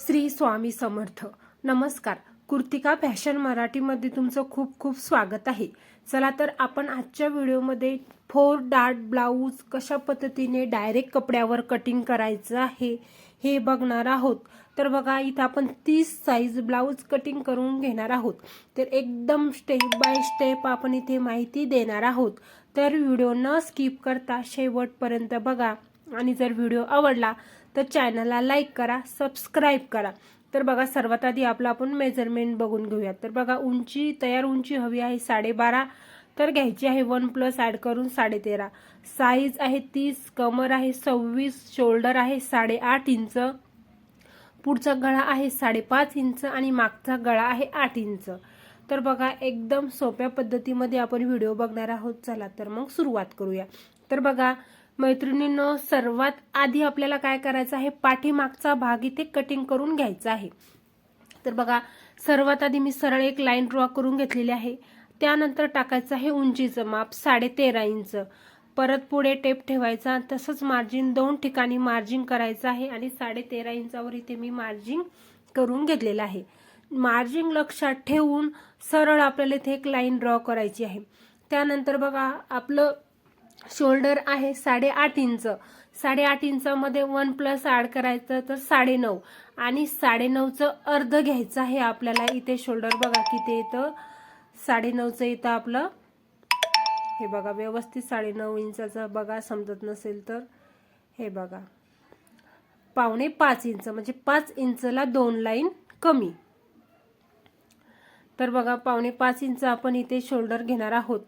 श्री स्वामी समर्थ. नमस्कार. कुर्तिका फॅशन मराठीमध्ये तुमचं खूप खूप स्वागत आहे. चला तर आपण आजच्या व्हिडिओमध्ये फोर डार्ट ब्लाऊज कशा पद्धतीने डायरेक्ट कपड्यावर कटिंग करायचं आहे हे बघणार आहोत. तर बघा इथं आपण तीस साईज ब्लाऊज कटिंग करून घेणार आहोत. तर एकदम स्टेप बाय स्टेप आपण इथे माहिती देणार आहोत. तर व्हिडिओ न स्किप करता शेवटपर्यंत बघा. आणि जर व्हिडिओ आवडला तर चॅनलला लाईक करा सबस्क्राईब करा. तर बघा सर्वात आधी आपलं आपण मेजरमेंट बघून घेऊयात. तर बघा उंची तयार उंची हवी आहे साडेबारा तर घ्यायची आहे वन प्लस ॲड करून साडेतेरा. साईज आहे तीस कमर आहे सव्वीस शोल्डर आहे साडेआठ इंच. पुढचा गळा आहे साडेपाच इंच आणि मागचा गळा आहे आठ इंच. तर बघा एकदम सोप्या पद्धतीमध्ये आपण व्हिडिओ बघणार आहोत. चला तर मग सुरुवात करूया. तर बघा मैत्रिणीनं सर्वात आधी आपल्याला काय करायचं आहे? पाठीमागचा भाग इथे कटिंग करून घ्यायचा आहे. तर बघा सर्वात आधी मी सरळ एक लाईन ड्रॉ करून घेतलेली आहे. त्यानंतर टाकायचं आहे उंचीचं माप साडेतेरा इंच. परत पुढे टेप ठेवायचा तसंच मार्जिन दोन ठिकाणी मार्जिन करायचं आहे आणि साडेतेरा इंचावर इथे मी मार्जिन करून घेतलेलं आहे. मार्जिन लक्षात ठेवून सरळ आपल्याला इथे एक लाईन ड्रॉ करायची आहे. त्यानंतर बघा आपलं शोल्डर आहे साडेआठ इंच. साडेआठ इंचामध्ये वन प्लस ॲड करायचं तर साडेनऊ. आणि साडेनऊचं अर्ध घ्यायचं आहे आपल्याला. इथे शोल्डर बघा किती येतं. साडेनऊचं येतं आपलं. हे बघा व्यवस्थित साडेनऊ इंचाचं बघा समजत नसेल तर. हे बघा. पावणे पाच इंच म्हणजे पाच इंचला दोन लाईन कमी. तर बघा पावणे पाच इंच आपण इथे शोल्डर घेणार आहोत.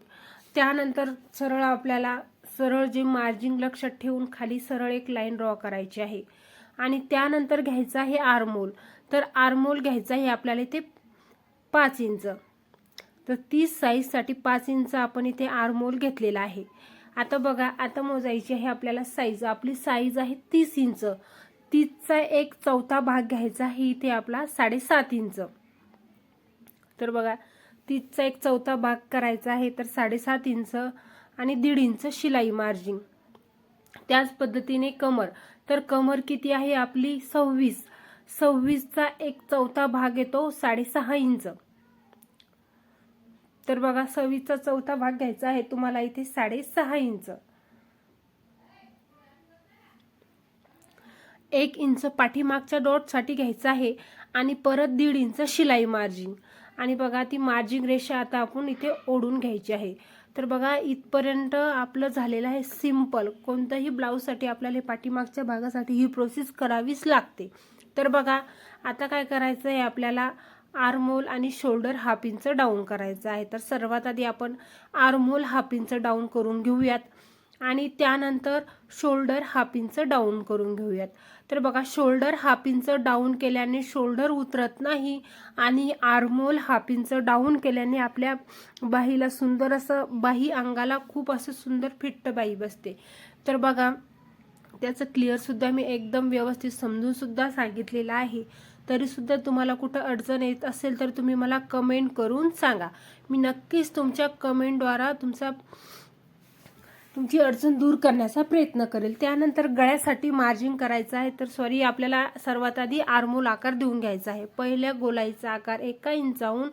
त्यानंतर सरळ आपल्याला सरळ जे मार्जिन लक्षात ठेवून खाली सरळ एक लाईन ड्रॉ करायची आहे. आणि त्यानंतर घ्यायचं आहे आरमोल तर आरमोल घ्यायचा आहे आपल्याला इथे पाच इंच. तर तीस साईजसाठी पाच इंच आपण इथे आरमोल घेतलेला आहे. आता बघा आता मोजायची आहे आपल्याला साईज आपली साईज आहे तीस इंच. तीसचा एक चौथा भाग घ्यायचा आहे इथे आपला साडेसात इंच. तर बघा तीसचा एक चौथा भाग करायचा आहे तर साडेसात इंच आणि दीड इंच शिलाई मार्जिन. त्याच पद्धतीने कमर. तर कमर किती आहे आपली? सव्वीस. सव्वीसचा एक चौथा भाग येतो साडेसहा इंच. तर बघा सव्वीसचा चौथा भाग घ्यायचा आहे तुम्हाला इथे साडेसहा इंच. एक इंच पाठीमागच्या डॉटसाठी घ्यायचं आहे आणि परत दीड इंच शिलाई मार्जिन. आणि बघा ती मार्जिन रेषा आता आपण इथे ओढून घ्यायची आहे. तर बघा इथपर्यंत आपलं झालेलं आहे सिंपल कोणत्याही ब्लाऊजसाठी आपल्याला पाठीमागच्या भागासाठी ही प्रोसेस करावीच लागते. तर बघा आता काय करायचं आहे आपल्याला आर्मोल आणि शोल्डर हाफ इंच डाऊन करायचं आहे. तर सर्वात आधी आपण आर्मोल हाफ इंच डाऊन करून घेऊयात. आणि त्यानंतर शोल्डर हाफ इंच डाऊन करून घेऊयात. तर बघा शोल्डर हाफ इंच डाऊन केल्याने शोल्डर उतरत नाही आणि आर्मोल हाफ इंच डाऊन केल्याने आपल्या बाहीला सुंदर असं बाही अंगाला खूप असं सुंदर फिट्ट बाही बसते. तर बघा त्याचं क्लिअरसुद्धा मी एकदम व्यवस्थित समजूनसुद्धा सांगितलेलं आहे. तरीसुद्धा तुम्हाला कुठं अडचण येत असेल तर तुम्ही मला कमेंट करून सांगा. मी नक्कीच तुमच्या कमेंटद्वारा तुमचा तुमची अडचण दूर करण्याचा प्रयत्न करेल. त्यानंतर गळ्यासाठी मार्जिन करायचं आहे. तर सॉरी आपल्याला सर्वात आधी आर्मोल आकार देऊन घ्यायचा आहे. पहिल्या गोलाईचा आकार एका इंचाहून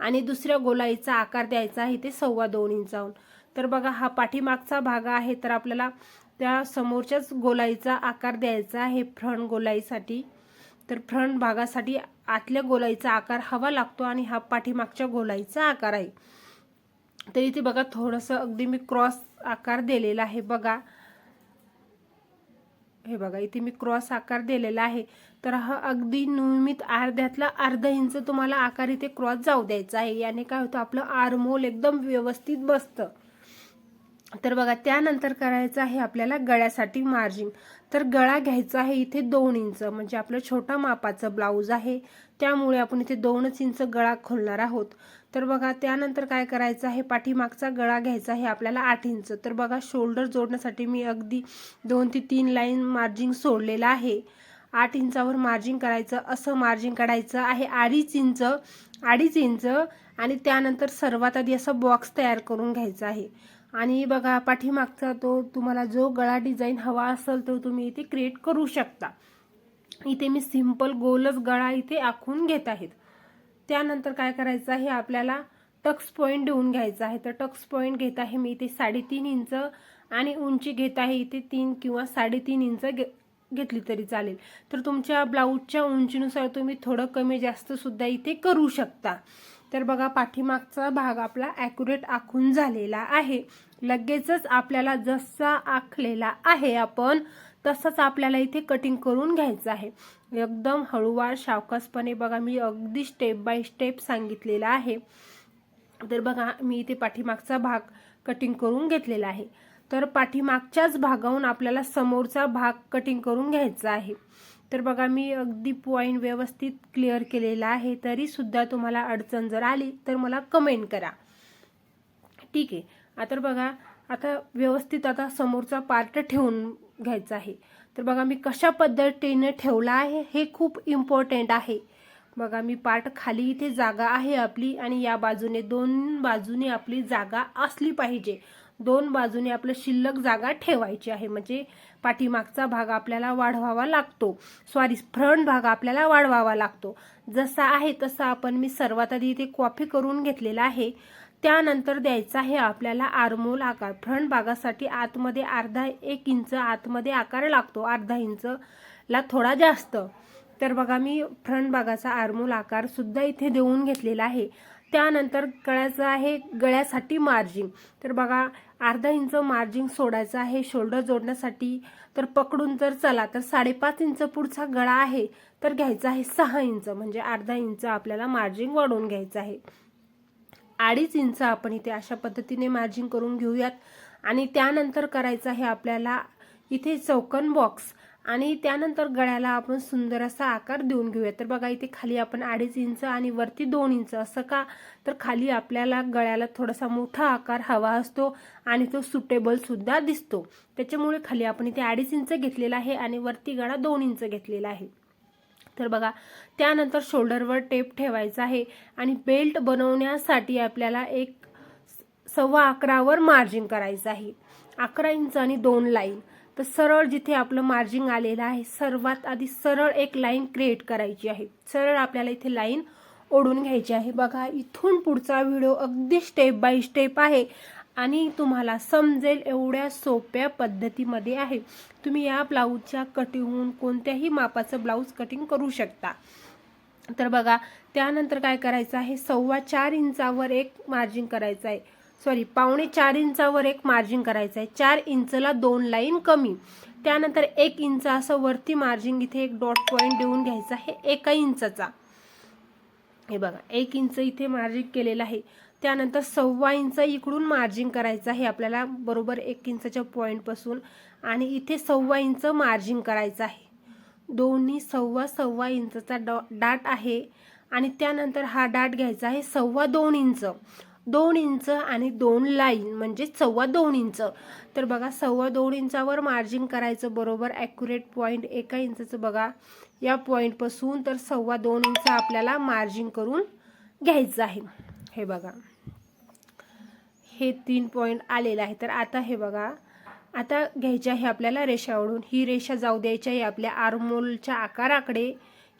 आणि दुसऱ्या गोलाईचा आकार द्यायचा आहे. ते सव्वा दोन इंचाहून. तर बघा हा पाठीमागचा भाग आहे. तर आपल्याला त्या समोरच्याच गोलाईचा आकार द्यायचा आहे फ्रंट गोलाईसाठी. तर फ्रंट भागासाठी आतल्या गोलाईचा आकार हवा लागतो आणि हा पाठीमागच्या गोलाईचा आकार आहे. तर इथे बघा थोडंसं अगदी मी क्रॉस आकार दिलेला आहे बघा. हे बघा इथे मी क्रॉस आकार दिलेला आहे. तर हा अगदी नियमित अर्ध्यातला अर्धा इंच तुम्हाला आकार इथे क्रॉस जाऊ द्यायचा आहे. याने काय होतं आपलं आरमोल एकदम व्यवस्थित बसतं. तर बघा त्यानंतर करायचं आहे आपल्याला गळ्यासाठी मार्जिन तर गळा घ्यायचा आहे इथे दोन इंच म्हणजे आपलं छोटा मापाचं ब्लाऊज आहे. त्यामुळे आपण इथे दोनच इंच गळा खोलणार आहोत. तर बघा त्यानंतर काय करायचं आहे? पाठीमागचा गळा घ्यायचा आहे आपल्याला आठ इंच. तर बघा शोल्डर जोडण्यासाठी मी अगदी दोन ते तीन लाईन मार्जिन सोडलेलं आहे. आठ इंचावर मार्जिन करायचं असं मार्जिन काढायचं आहे. अडीच इंच अडीच इंच आणि त्यानंतर सर्वात आधी असं बॉक्स तयार करून घ्यायचा आहे. आणि बघा पाठीमागचा तो तुम्हाला जो गळा डिझाईन हवा असेल तो तुम्ही इथे क्रिएट करू शकता. इथे मी सिंपल गोलच गळा इथे आखून घेत आहेत. त्यानंतर काय करायचं आहे? आपल्याला टक्स पॉईंट देऊन घ्यायचा आहे. तर टक्स पॉईंट घेत आहे मी इथे साडेतीन इंच आणि उंची घेत आहे इथे तीन किंवा साडेतीन इंच घे घेतली तरी चालेल. तर तुमच्या ब्लाऊजच्या उंचीनुसार तुम्ही थोडं कमी जास्तसुद्धा इथे करू शकता. तर बघा पाठीमागचा भाग आपला ॲक्युरेट आखून झालेला आहे. लगेचच आपल्याला जसा आखलेला आहे आपण तसंच आपल्याला इथे कटिंग करून घ्यायचं आहे. एकदम हळूवार सावकाशपणे बघा मी अगदी स्टेप बाय स्टेप सांगितलेला आहे. तर बघा मी इथे पाठीमागचा भाग कटिंग करून घेतलेला आहे. तर पाठीमागच्याच भागाहून आपल्याला समोरचा भाग कटिंग करून घ्यायचा आहे. तर बघा मी अगदी पॉईंट व्यवस्थित क्लिअर केलेला आहे. तरी सुद्धा तुम्हाला अडचण जर आली तर मला कमेंट करा. ठीक आहे. आता बघा आता व्यवस्थित आता समोरचा पार्ट ठेवून घ्यायचं आहे. तर बघा मी कशा पद्धतीने ठेवला आहे हे खूप इम्पॉर्टंट आहे. बघा मी पार्ट खाली इथे जागा आहे आपली आणि या बाजूने दोन बाजूने आपली जागा असली पाहिजे. दोन बाजूने आपलं शिल्लक जागा ठेवायची आहे. म्हणजे पाठीमागचा भाग आपल्याला वाढवावा लागतो. सॉरी फ्रंट भाग आपल्याला वाढवावा लागतो. जसा आहे तसा आपण मी सर्वात आधी इथे कॉफी करून घेतलेला आहे. त्यानंतर द्यायचा आहे आपल्याला आरमोल आकार. फ्रंट भागासाठी आतमध्ये अर्धा एक इंच आतमध्ये आकार लागतो. अर्धा इंच ला थोडा जास्त. तर बघा मी फ्रंट भागाचा आरमोल आकार सुद्धा इथे देऊन घेतलेला आहे. त्यानंतर गळ्याचं आहे गळ्यासाठी मार्जिंग तर बघा अर्धा इंच मार्जिंग सोडायचं आहे शोल्डर जोडण्यासाठी. तर पकडून जर चला तर साडेपाच इंच पुढचा गळा आहे. तर घ्यायचा आहे सहा इंच. म्हणजे अर्धा इंच आपल्याला मार्जिंग वाढवून घ्यायचं आहे. अडीच इंच आपण इथे अशा पद्धतीने मार्जिंग करून घेऊयात. आणि त्यानंतर करायचं आहे आपल्याला इथे चौकन बॉक्स आणि त्यानंतर गळ्याला आपण सुंदर असा आकार देऊन घेऊया तर बघा इथे खाली आपण अडीच इंच आणि वरती दोन इंच असं का? तर खाली आपल्याला गळ्याला थोडासा मोठा आकार हवा असतो आणि तो सुटेबल सुद्धा दिसतो. त्याच्यामुळे खाली आपण इथे अडीच इंच घेतलेला आहे आणि वरती गळा दोन इंच घेतलेला आहे. तर बघा त्यानंतर शोल्डरवर टेप ठेवायचा आहे आणि बेल्ट बनवण्यासाठी आपल्याला एक सव्वा अकरावर मार्जिन करायचं आहे. अकरा इंच आणि दोन लाईन. तर सरळ जिथे आपलं मार्जिंग आलेलं आहे सर्वात आधी सरळ एक लाईन क्रिएट करायची आहे. सरळ आपल्याला इथे लाईन ओढून घ्यायची आहे. बघा इथून पुढचा व्हिडिओ अगदी स्टेप बाय स्टेप आहे. आणि तुम्हाला समजेल एवढ्या सोप्या पद्धतीमध्ये आहे. तुम्ही या ब्लाऊजच्या कटिंगहून कोणत्याही मापाचं ब्लाऊज कटिंग करू शकता. तर बघा त्यानंतर काय करायचं आहे? सव्वा चार इंचावर एक मार्जिन करायचं आहे. सॉरी पावणे चार इंचावर एक मार्जिन करायचं आहे. चार इंचला दोन लाईन कमी. त्यानंतर एक इंच असं वरती मार्जिंग इथे एक डॉट पॉईंट देऊन घ्यायचा आहे एका इंचचा. हे बघा एक इंच इथे मार्जिंग केलेलं आहे. त्यानंतर सव्वा इंच इकडून मार्जिंग करायचं आहे. आपल्याला बरोबर एक इंचच्या पॉईंटपासून आणि इथे सव्वा इंच मार्जिंग करायचं आहे. दोन्ही सव्वा सव्वा इंचचा डॉ डाट आहे. आणि त्यानंतर हा डाट घ्यायचा आहे सव्वा दोन इंच. दोन इंच आणि दोन लाईन म्हणजे सव्वा दोन इंच. तर बघा सव्वा दोन इंचावर मार्जिंग करायचं बरोबर ॲक्युरेट पॉईंट एका इंचचं बघा. या पॉईंटपासून तर सव्वा दोन इंच आपल्याला मार्जिन करून घ्यायचं आहे. हे बघा. हे तीन पॉईंट आलेलं आहे. तर आता हे बघा. आता घ्यायची आहे आपल्याला रेषा ओढून. ही रेषा जाऊ द्यायची आहे आपल्या आरमोलच्या आकाराकडे.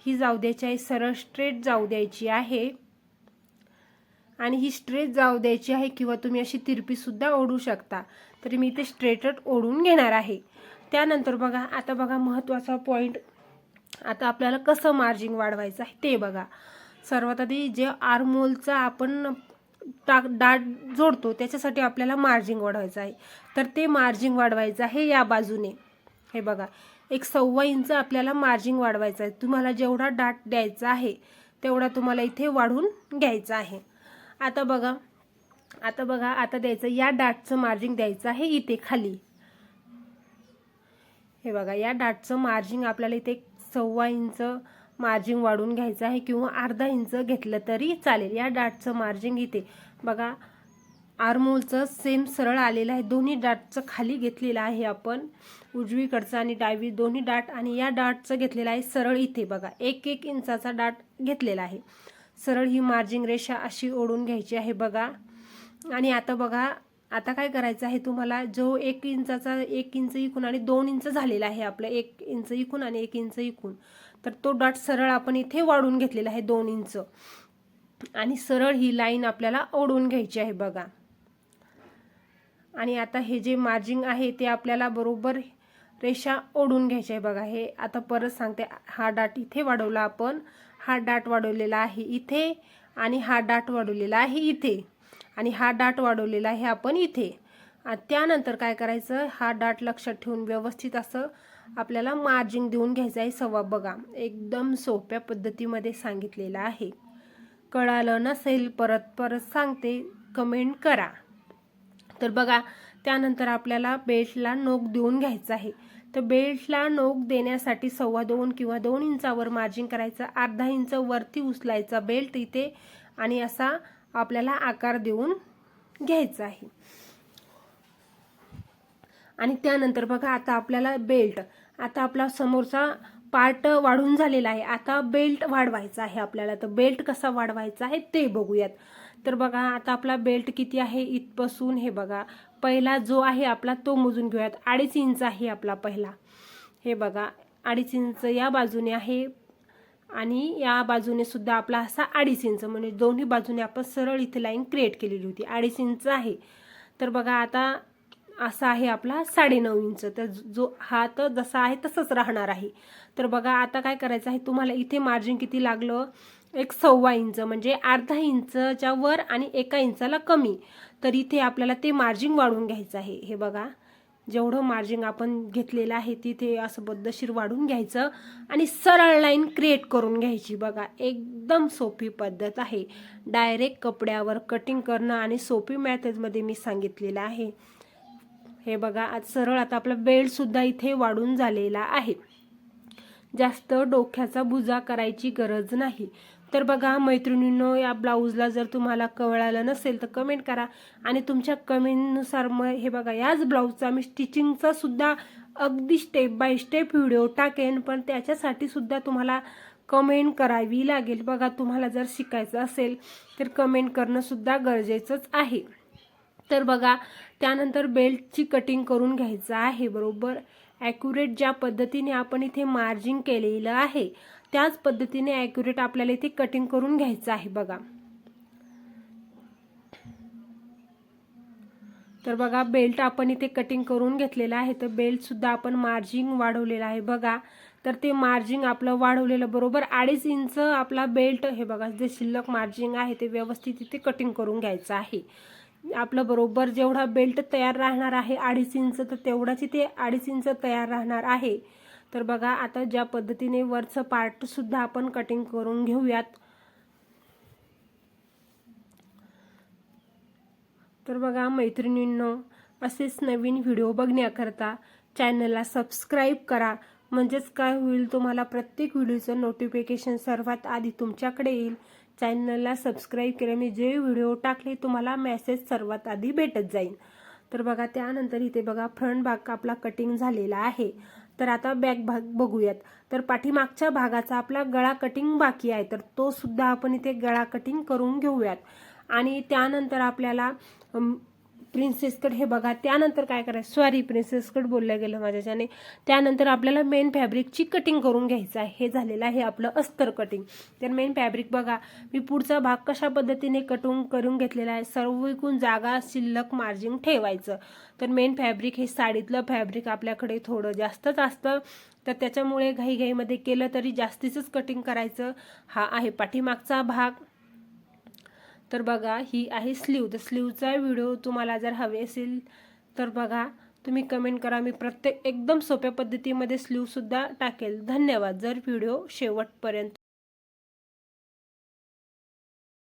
ही जाऊ द्यायची आहे सरळ स्ट्रेट जाऊ द्यायची आहे. आणि ही स्ट्रेट जाऊ द्यायची आहे किंवा तुम्ही अशी तिरपीसुद्धा ओढू शकता. तरी मी इथे स्ट्रेटच ओढून घेणार आहे. त्यानंतर बघा. आता बघा महत्त्वाचा पॉईंट आता आपल्याला कसं मार्जिंग वाढवायचं आहे ते बघा. सर्वात आधी जे आरमोलचा आपण टाक डाट जोडतो त्याच्यासाठी आपल्याला मार्जिंग वाढवायचं आहे. तर ते मार्जिंग वाढवायचं आहे या बाजूने. हे बघा एक सव्वा इंच आपल्याला मार्जिंग वाढवायचं आहे. तुम्हाला जेवढा डाट द्यायचा आहे तेवढा तुम्हाला इथे वाढवून घ्यायचा आहे. आता बघा आता बघा आता द्यायचं या डाटचं मार्जिंग द्यायचं आहे इथे खाली. हे बघा या डाटचं मार्जिंग आपल्याला इथे सव्वा इंच मार्जिंग वाढून घ्यायचं आहे किंवा अर्धा इंच घेतलं तरी चालेल. या डाटचं मार्जिंग इथे बघा आरमोलचं सेम सरळ आलेलं आहे. दोन्ही डाटचं खाली घेतलेलं आहे आपण. उजवीकडचं आणि डावी दोन्ही डाट आणि या डाटचं घेतलेलं आहे सरळ इथे बघा. एक एक इंचाचा डाट घेतलेला आहे. सरळ ही मार्जिंग रेषा अशी ओढून घ्यायची आहे बघा. आणि आता बघा आता काय करायचं आहे तुम्हाला? जो एक इंचाचा एक इंच इकून आणि दोन इंच झालेला आहे आपलं एक इंच इकून आणि एक इंच इकून. तर तो डाट सरळ आपण इथे वाढून घेतलेला आहे दोन इंच. आणि सरळ ही लाईन आपल्याला ओढून घ्यायची आहे बघा. आणि आता हे जे मार्जिंग आहे ते आपल्याला बरोबर रेषा ओढून घ्यायची आहे बघा. हे आता परत सांगते. हा डाट इथे वाढवला आपण. हा डाट वाढवलेला आहे इथे आणि हा डाट वाढवलेला आहे इथे. आणि हा डाट वाढवलेला आहे आपण इथे. त्यानंतर काय करायचं? हा डाट लक्षात ठेवून व्यवस्थित असं आपल्याला मार्जिंग देऊन घ्यायचं आहे सव्वा बघा. एकदम सोप्या पद्धतीमध्ये सांगितलेलं आहे. कळालं नसेल परत परत सांगते. कमेंट करा. तर बघा त्यानंतर आपल्याला बेल्टला नोक देऊन घ्यायचं आहे. तर बेल्टला नोक देण्यासाठी सव्वा दोन किंवा दोन इंचावर मार्जिंग करायचं. अर्धा इंच वरती उचलायचा बेल्ट इथे आणि असा आपल्याला आकार देऊन घ्यायचा आहे. आणि त्यानंतर बघा आता आपल्याला बेल्ट आता आपला समोरचा पार्ट वाढून झालेला आहे. आता बेल्ट वाढवायचा आहे आपल्याला. तर बेल्ट कसा वाढवायचा आहे ते बघूयात. तर बघा आता आपला बेल्ट किती आहे? इथपासून हे बघा पहिला जो आहे आपला तो मोजून घेऊयात. अडीच इंच आहे आपला पहिला. हे बघा अडीच इंच या बाजूने आहे. आणि या बाजूने सुद्धा आपला असा अडीच इंच म्हणजे दोन्ही बाजूने आपण सरळ इथे लाईन क्रिएट केलेली होती. अडीच इंच आहे. तर बघा आता असा आहे आपला साडेनऊ इंच. तर जो हा तर जसा आहे तसंच राहणार आहे. तर बघा आता काय करायचं आहे तुम्हाला इथे मार्जिन किती लागलं? एक सव्वा इंच म्हणजे अर्धा इंचच्या वर आणि एका इंचाला कमी. तर इथे आपल्याला ते मार्जिन वाढवून घ्यायचं आहे. हे बघा. जेवढं मार्जिन आपण घेतलेलं आहे तिथे असं बद्दशीर वाढून घ्यायचं आणि सरळ लाईन क्रिएट करून घ्यायची. बघा एकदम सोपी पद्धत आहे. डायरेक्ट कपड्यावर कटिंग करणं आणि सोपी मॅथडमध्ये मी सांगितलेलं आहे. हे बघा आज सरळ आता आपला बेल्टसुद्धा इथे वाढून झालेला आहे. जास्त डोक्याचा भुजा करायची गरज नाही. तर बघा मैत्रिणींनो या ब्लाऊजला जर तुम्हाला कळालं नसेल तर कमेंट करा. आणि तुमच्या कमेंटनुसार मग हे बघा याच ब्लाऊजचा मी स्टिचिंगचा सुद्धा अगदी स्टेप बाय स्टेप व्हिडिओ टाकेन. पण त्याच्यासाठी सुद्धा तुम्हाला कमेंट करावी लागेल. बघा तुम्हाला जर शिकायचं असेल तर कमेंट करणं सुद्धा गरजेचंच आहे. तर बघा त्यानंतर बेल्टची कटिंग करून घ्यायचं आहे बरोबर? ॲक्युरेट ज्या पद्धतीने आपण इथे मार्जिंग केलेलं आहे. त्याच पद्धतीने ॲक्युरेट आपल्याला इथे कटिंग करून घ्यायचं आहे बघा. तर बघा बेल्ट आपण इथे कटिंग करून घेतलेला आहे. तर बेल्टसुद्धा आपण मार्जिंग वाढवलेलं आहे बघा. तर ते मार्जिंग आपलं वाढवलेलं बरोबर अडीच इंच आपला बेल्ट हे बघा जे शिल्लक मार्जिंग आहे ते व्यवस्थित इथे कटिंग करून घ्यायचं आहे. आपलं बरोबर जेवढा बेल्ट तयार राहणार आहे अडीच इंच तर तेवढाच इथे अडीच इंच तयार राहणार आहे. तर बघा आता ज्या पद्धतीने वरचं पार्टसुद्धा आपण कटिंग करून घेऊयात. तर बघा मैत्रिणींनो असेच नवीन व्हिडिओ बघण्याकरता चॅनलला सबस्क्राईब करा. म्हणजेच काय होईल तुम्हाला प्रत्येक व्हिडिओचं नोटिफिकेशन सर्वात आधी तुमच्याकडे येईल. चॅनलला सबस्क्राईब केलं मी जे व्हिडिओ टाकले तुम्हाला मेसेज सर्वात आधी भेटत जाईल. तर बघा त्यानंतर इथे बघा फ्रंट भाग आपला कटिंग झालेला आहे. तर आता बॅक भाग बघूयात. तर पाठीमागच्या भागाचा आपला गळा कटिंग बाकी आहे. तर तो सुद्धा आपण इथे गळा कटिंग करून घेऊयात. आणि त्यानंतर आपल्याला प्रिन्सेसकट हे बघा त्यानंतर काय करायचं? सॉरी प्रिन्सेसकट बोललं गेलं माझ्याच्याने. त्यानंतर आपल्याला मेन फॅब्रिकची कटिंग करून घ्यायचं आहे. हे झालेलं आहे आपलं अस्तर कटिंग तर मेन फॅब्रिक बघा मी पुढचा भाग कशा पद्धतीने कटिंग करून घेतलेला आहे? सर्व विकून जागा शिल्लक मार्जिंग ठेवायचं. तर मेन फॅब्रिक हे साडीतलं फॅब्रिक आपल्याकडे थोडं जास्तच असतं. तर त्याच्यामुळे घाईघाईमध्ये केलं तरी जास्तीचंच कटिंग करायचं. हा आहे पाठीमागचा भाग. तर बघा ही आहे स्लीव तर स्लीवचा व्हिडिओ तुम्हाला जर हवे असेल तर बघा तुम्ही कमेंट करा. मी प्रत्येक एकदम सोप्या पद्धतीमध्ये स्लीवसुद्धा टाकेल. धन्यवाद. जर व्हिडिओ शेवटपर्यंत